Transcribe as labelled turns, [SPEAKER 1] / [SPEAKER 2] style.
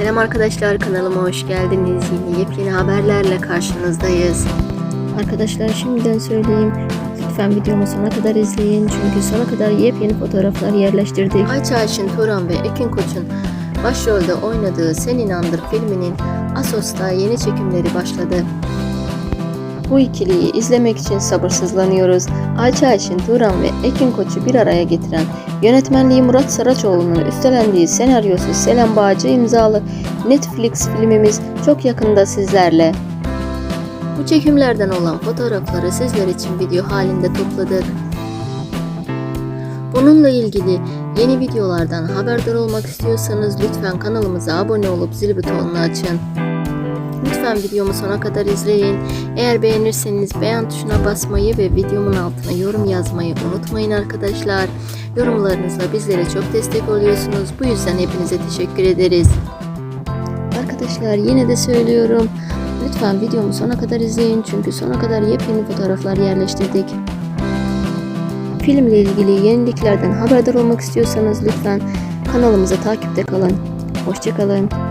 [SPEAKER 1] Selam arkadaşlar kanalıma hoş geldiniz. Yine yepyeni haberlerle karşınızdayız. Arkadaşlar şimdiden söyleyeyim. Lütfen videomu sona kadar izleyin. Çünkü sona kadar yepyeni fotoğraflar yerleştirdik. Ayça Ayşin Turan ve Ekin Koç'un başrolde oynadığı Sen İnandır filminin Asos'ta yeni çekimleri başladı. Bu ikiliyi izlemek için sabırsızlanıyoruz. Ayça Ayşin Turan ve Ekin Koç'u bir araya getiren, yönetmenliği Murat Saraçoğlu'nun üstlendiği senaryosu Selam Bağcı imzalı Netflix filmimiz çok yakında sizlerle. Bu çekimlerden olan fotoğrafları sizler için video halinde topladık. Bununla ilgili yeni videolardan haberdar olmak istiyorsanız lütfen kanalımıza abone olup zil butonunu açın. Lütfen videomu sona kadar izleyin. Eğer beğenirseniz beğen tuşuna basmayı ve videomun altına yorum yazmayı unutmayın arkadaşlar. Yorumlarınızla bizlere çok destek oluyorsunuz. Bu yüzden hepinize teşekkür ederiz. Arkadaşlar yine de söylüyorum. Lütfen videomu sona kadar izleyin çünkü sona kadar yepyeni fotoğraflar yerleştirdik. Filmle ilgili yeniliklerden haberdar olmak istiyorsanız lütfen kanalımıza takipte kalın. Hoşçakalın.